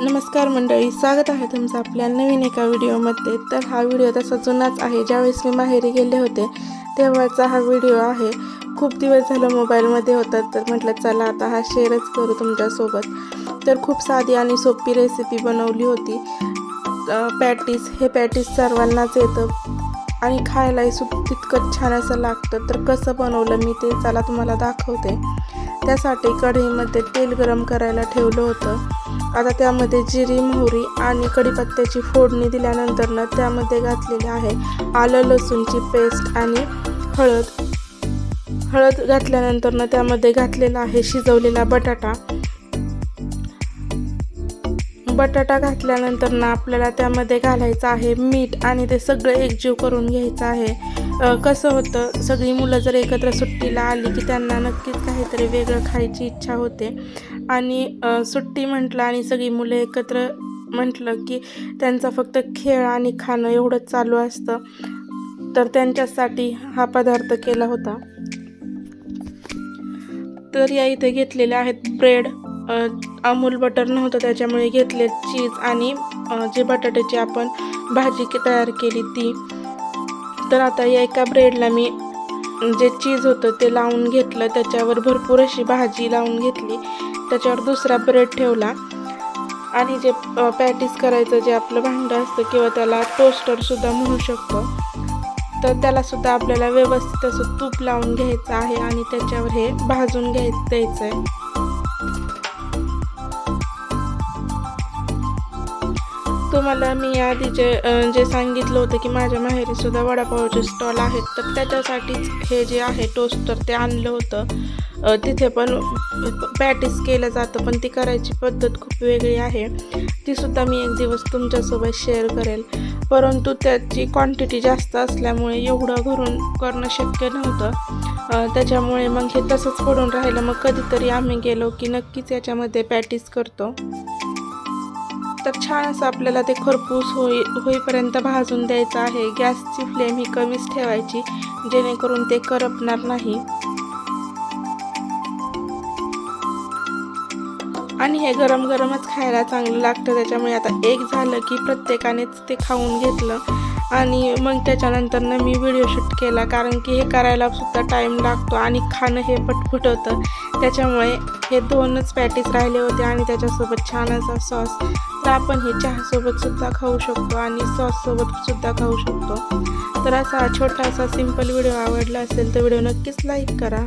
नमस्कार मंडळी स्वागत आहे तुमचं आपल्या नवीन एका व्हिडिओमध्ये. तर हा व्हिडिओ तसा जुनाच आहे. ज्यावेळेस मी माहेरी गेले होते तेव्हाचा हा व्हिडिओ आहे. खूप दिवस झालं मोबाईलमध्ये होता तर म्हटलं चला आता हा शेअरच करू तुमच्यासोबत. तर खूप साधी आणि सोपी रेसिपी बनवली होती. पॅटीस हे पॅटीस सर्वांनाच येतं. आणि खायलाही सु तितकंच छान असं लागतं. तर कसं बनवलं मी ते चला तुम्हाला दाखवते. त्यासाठी कढईमध्ये तेल गरम करायला ठेवलं होतं. आता त्यामध्ये जिरी मोहरी आणि कढीपत्त्याची फोडणी दिल्यानंतरनं त्यामध्ये घातलेले आहे आलं लसूणची पेस्ट आणि हळद. हळद घातल्यानंतरनं त्यामध्ये घातलेला आहे शिजवलेला बटाटा. बटाटा घातल्यानंतर ना आपल्याला त्यामध्ये घालायचं आहे मीठ आणि ते सगळं एकजीव करून घ्यायचं आहे. कसं होतं सगळी मुलं जर एकत्र सुट्टीला आली की त्यांना नक्कीच काहीतरी वेगळं खायची इच्छा होते. आणि सुट्टी म्हटलं आणि सगळी मुलं एकत्र म्हटलं की त्यांचा फक्त खेळ आणि खाणं एवढंच चालू असतं. तर त्यांच्यासाठी हा पदार्थ केला होता. तर या इथे घेतलेले आहेत ब्रेड. अमूल बटर नव्हतं त्याच्यामुळे घेतले चीज आणि जे बटाट्याची आपण भाजी के तयार केली ती. तर आता या एका ब्रेडला मी जे चीज होतं ते लावून घेतलं. त्याच्यावर भरपूर अशी भाजी लावून घेतली. त्याच्यावर दुसरा ब्रेड ठेवला. आणि जे पॅटीस करायचं जे आपलं भांडं असतं किंवा त्याला टोस्टरसुद्धा म्हणू शकतो. तर त्यालासुद्धा आपल्याला व्यवस्थित असं तूप लावून घ्यायचं आहे आणि त्याच्यावर हे भाजून घ्याय द्यायचं आहे तुम्हाला मी आधी जे जे सांगितलं होतं की माझ्या माहेरी सुद्धा वडापावचे स्टॉल आहेत तर त्याच्यासाठीच हे जे आहे टोस्टर ते आणलं होतं. तिथे पण पॅटीस केलं जातं पण ती करायची पद्धत खूप वेगळी आहे. ती सुद्धा मी एक दिवस तुमच्यासोबत शेअर करेल परंतु त्याची क्वांटिटी जास्त असल्यामुळे एवढं घरून करणं शक्य नव्हतं. त्याच्यामुळे मग हे तसंच पडून राहिलं. मग कधीतरी आम्ही गेलो की नक्कीच याच्यामध्ये पॅटीस करतो. तर छान असं आपल्याला ते खरपूस होई होईपर्यंत भाजून द्यायचं आहे. गॅसची फ्लेम ही कमीच ठेवायची जेणेकरून ते करपणार नाही. आणि हे गरम गरमच खायला चांगलं लागतं. त्याच्यामुळे आता एक झालं की प्रत्येकानेच ते खाऊन घेतलं. आणि मग त्याच्यानंतरनं मी व्हिडिओ शूट केला. कारण की हे करायला सुद्धा टाईम लागतो आणि खाणं हे पटपट होतं. त्याच्यामुळे हे दोनच पॅटीस राहिले होते आणि त्याच्यासोबत छान असा सॉस तर आपण हे चहासोबत सुद्धा खाऊ शकतो आणि सॉससोबत सुद्धा खाऊ शकतो. तर असा हा छोटासा सिंपल व्हिडिओ आवडला असेल तर व्हिडिओ नक्कीच लाईक करा.